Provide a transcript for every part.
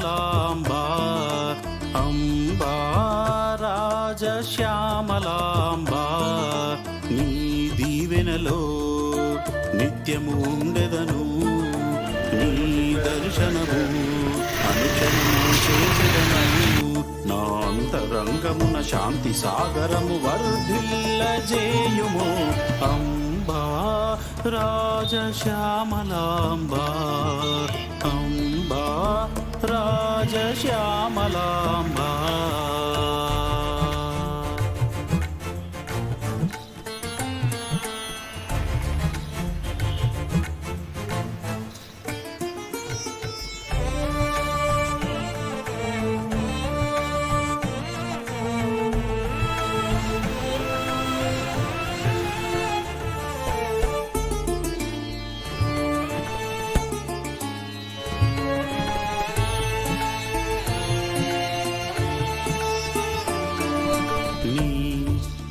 శ్యామలాంబా అంబా రాజశ్యామలాంబా నీ దీవెనలో నిత్యము ఉండెదను నీ దర్శనము అనుక్షణము చేసెదను నా అంతరంగమున శాంతి సాగరము వర్ధిల్లజేయుము అంబా రాజశ్యామలాంబా అంబా శ్యామలాంబా.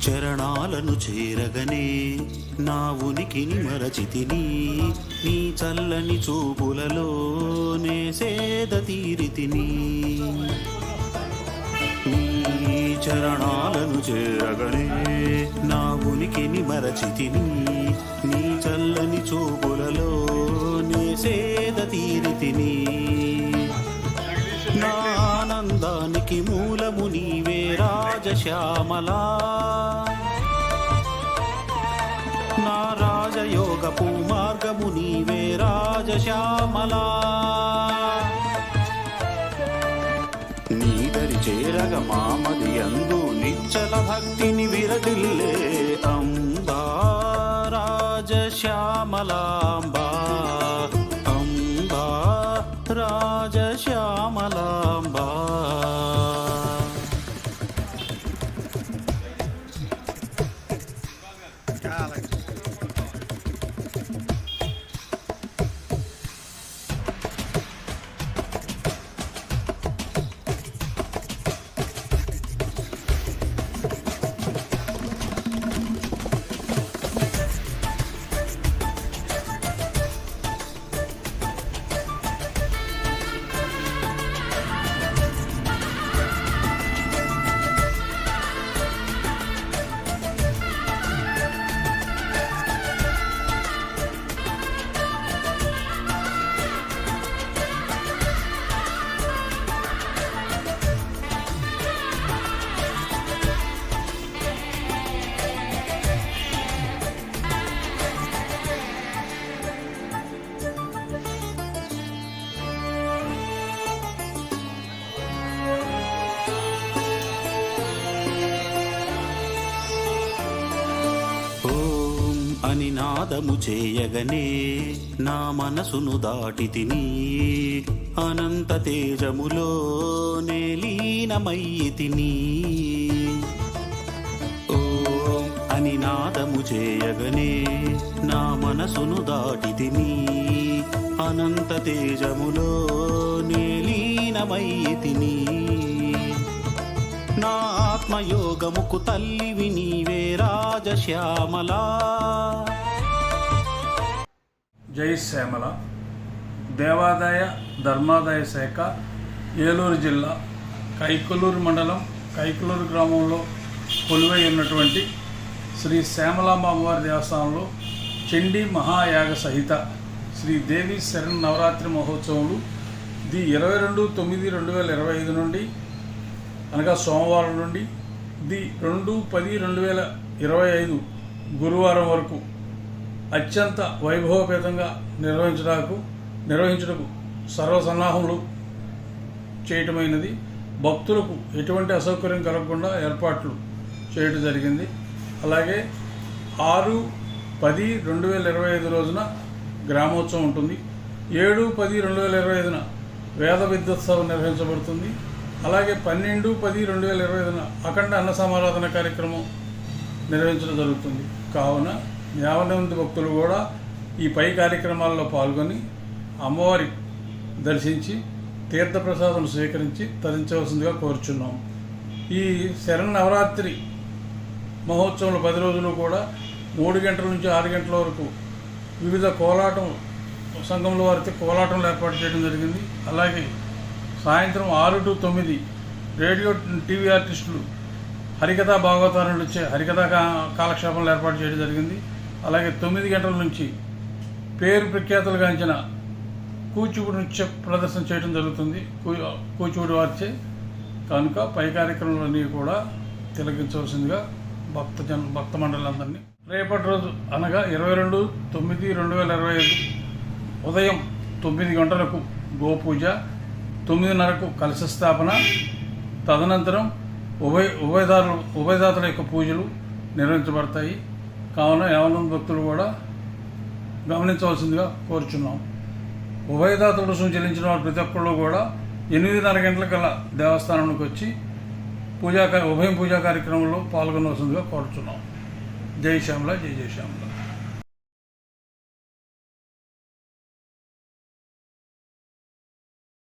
చరణాలను చేరగనే నా ఉనికిని మరచితిని నీ చల్లని చూపులలో నే సేద తీరితిని. నీ చరణాలను చేరగనే నా ఉనికిని మరచితిని నీ చల్లని చూపులలో నే సేద తీరితిని. నా అందానికి మూలము నీవే రాజశ్యామలా. నా రాజయోగపు మార్గము నీవే రాజశ్యామలా. నీదరి చేరగ మామది అందు నిచ్చల భక్తిని విరదిల్లే అంబా. రాజశ్యామలాంబా అంబా. రాజశ్యామలాంబా అని నాదము చేయగనే నా మనసును దాటి తిని అనంత తేజములో నేలీనమయ్యి తిని. ఓం అని నాదము చేయగనే నా మనసును దాటి తిని అనంత తేజములో నేలీనమయ్యి తిని. నా ఆత్మయోగముకు తల్లివి నీవే రాజశ్యామల. జై శ్యామల. దేవాదాయ ధర్మాదాయ శాఖ ఏలూరు జిల్లా కైకలూరు మండలం కైకలూరు గ్రామంలో కొలువై ఉన్నటువంటి శ్రీ శ్యామలాంబ అమ్మవారి దేవస్థానంలో చండీ మహాయాగ సహిత శ్రీ దేవి శరణ్ నవరాత్రి మహోత్సవాలు ది ఇరవై రెండు తొమ్మిది రెండు వేల ఇరవై ఐదు నుండి అనగా సోమవారం నుండి ది రెండు పది రెండు వేల ఇరవై ఐదు గురువారం వరకు అత్యంత వైభవపేతంగా నిర్వహించడానికి నిర్వహించడకు సర్వసన్నాహములు చేయటమైనది. భక్తులకు ఎటువంటి అసౌకర్యం కలగకుండా ఏర్పాట్లు చేయడం జరిగింది. అలాగే ఆరు పది రెండు వేల ఇరవై ఐదు రోజున గ్రామోత్సవం ఉంటుంది. ఏడు పది రెండు వేల ఇరవై ఐదున వేద విద్యోత్సవం నిర్వహించబడుతుంది. అలాగే పన్నెండు పది రెండు వేల ఇరవై ఐదున అఖండ అన్న సమారాధన కార్యక్రమం నిర్వహించడం జరుగుతుంది. కావున యావన భక్తులు కూడా ఈ పై కార్యక్రమాల్లో పాల్గొని అమ్మవారి దర్శించి తీర్థప్రసాదం స్వీకరించి తరించవలసిందిగా కోరుచున్నాం. ఈ శరణ్ నవరాత్రి మహోత్సవంలో పది రోజులు కూడా మూడు గంటల నుంచి ఆరు గంటల వరకు వివిధ కోలాటం సంఘంలో వారితో కోలాటంలో ఏర్పాటు చేయడం జరిగింది. అలాగే సాయంత్రం ఆరు టు తొమ్మిది రేడియో టీవీ ఆర్టిస్టులు హరికథా భాగవతాలు వచ్చే హరికథా కా- కాలక్షేపంలో ఏర్పాటు చేయడం జరిగింది. అలాగే తొమ్మిది గంటల నుంచి పేరు ప్రఖ్యాతులు గాంచిన కూచిపూడి నృత్య ప్రదర్శన చేయడం జరుగుతుంది. కూ- కూచిపూడి వారిచే కనుక పై కార్యక్రమాలన్నీ కూడా తిలగించవలసిందిగా భక్త జన భక్త మండలందరినీ రేపటి రోజు అనగా ఇరవై రెండు తొమ్మిది రెండు వేల ఇరవై ఐదు ఉదయం తొమ్మిది గంటలకు గోపూజ తొమ్మిదిన్నరకు కలశ స్థాపన తదనంతరం ఉభయ ఉభయదారులు ఉభయదాతల యొక్క పూజలు నిర్వహించబడతాయి. కావున యావనం భక్తులు కూడా గమనించవలసిందిగా కోరుచున్నాం. ఉభయదాతల రుసుము చెల్లించిన వారు ప్రతి ఒక్కళ్ళు కూడా ఎనిమిదిన్నర గంటలకల్లా దేవస్థానానికి వచ్చి పూజా ఉభయం పూజా కార్యక్రమంలో పాల్గొనవలసిందిగా కోరుచున్నాం. జై శ్యామల జై జై శ్యామల.